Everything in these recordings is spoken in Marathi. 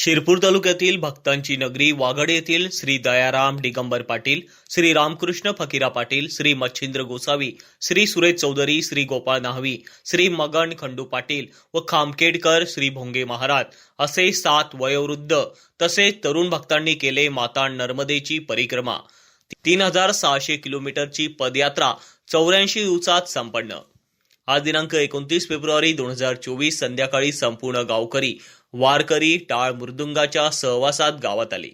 शिरपूर तालुक्यातील भक्तांची नगरी वाघड येथील श्री दयाराम दिगंबर पाटील श्री रामकृष्ण फकीरा पाटील श्री मच्छिंद्र गोसावी श्री सुरेश चौधरी श्री गोपाळ नाहवी श्री मगन खंडू पाटील व खामकेडकर श्री भोंगे महाराज असे सात वयोवृद्ध तसेच तरुण भक्तांनी केले माता नर्मदेची परिक्रमा. तीन हजार सहाशे किलोमीटरची पदयात्रा चौऱ्याऐंशी दिवसात संपन्न. आज दिनांक एकोणतीस फेब्रुवारी दोन हजार चोवीस संध्याकाळी संपूर्ण गावकरी वारकरी टाळ मृदुंगाच्या सहवासात गावात आले.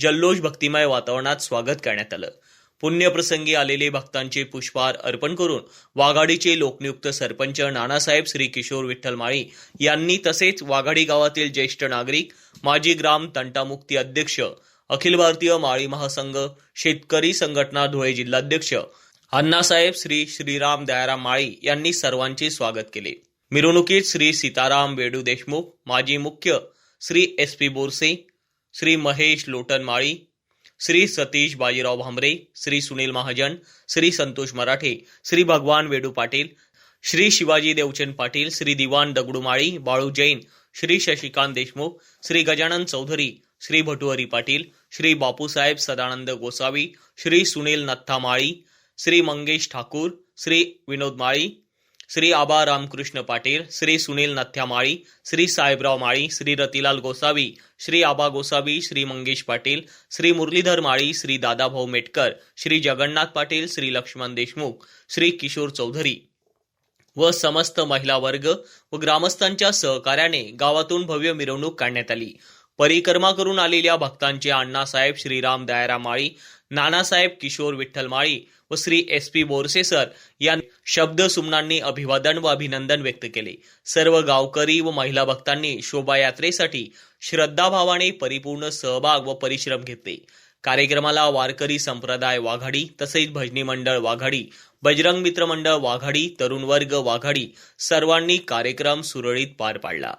जल्लोष भक्तिमय वातावरणात स्वागत करण्यात आलं. पुण्यप्रसंगी आलेले भक्तांचे पुष्पहार अर्पण करून वाघाडीचे लोकनियुक्त सरपंच नानासाहेब श्री किशोर विठ्ठल माळी यांनी तसेच वाघाडी गावातील ज्येष्ठ नागरिक माजी ग्राम तंटामुक्ती अध्यक्ष अखिल भारतीय माळी महासंघ शेतकरी संघटना धुळे जिल्हाध्यक्ष अण्णासाहेब श्री श्रीराम दयाराम माळी यांनी सर्वांचे स्वागत केले. मिरवणुकीत श्री सीताराम वेडू देशमुख माजी मुख्य श्री एस पी बोरसे श्री महेश लोटन माळी श्री सतीश बाजीराव भांबरे श्री सुनील महाजन श्री संतोष मराठे श्री भगवान वेडू पाटील श्री शिवाजी देवचंद पाटील श्री दिवान दगडूमाळी बाळू जैन श्री शशिकांत देशमुख श्री गजानन चौधरी श्री भटुहरी पाटील श्री बापूसाहेब सदानंद गोसावी श्री सुनील नत्था माळी श्री मंगेश ठाकूर श्री विनोद माळी श्री आबा रामकृष्ण पाटील श्री सुनील नथ्या माळी श्री साहेबराव माळी श्री रतिलाल गोसावी श्री आबा गोसावी श्री मंगेश पाटील श्री मुरलीधर माळी श्री दादाभाऊ मेटकर श्री जगन्नाथ पाटील श्री लक्ष्मण देशमुख श्री किशोर चौधरी व समस्त महिला वर्ग व ग्रामस्थांच्या सहकार्याने गावातून भव्य मिरवणूक काढण्यात आली. परिक्रमा करून आलेल्या भक्तांचे अण्णासाहेब श्रीराम दयाराम माळी नानासाहेब किशोर विठ्ठल माळी व Shri S P Borse sir या शब्द सुमनांनी अभिवादन व अभिनंदन व्यक्त केले. सर्व गावकरी व महिला भक्तांनी शोभायात्रेसाठी श्रद्धाभावाने परिपूर्ण सहभाग व परिश्रम घेतले. कार्यक्रमाला वारकरी संप्रदाय वाघाडी तसेच भजनी मंडळ वाघाडी बजरंग मित्र मंडळ वाघाडी तरुण वर्ग वाघाडी सर्वांनी कार्यक्रम सुरळीत पार पाडला.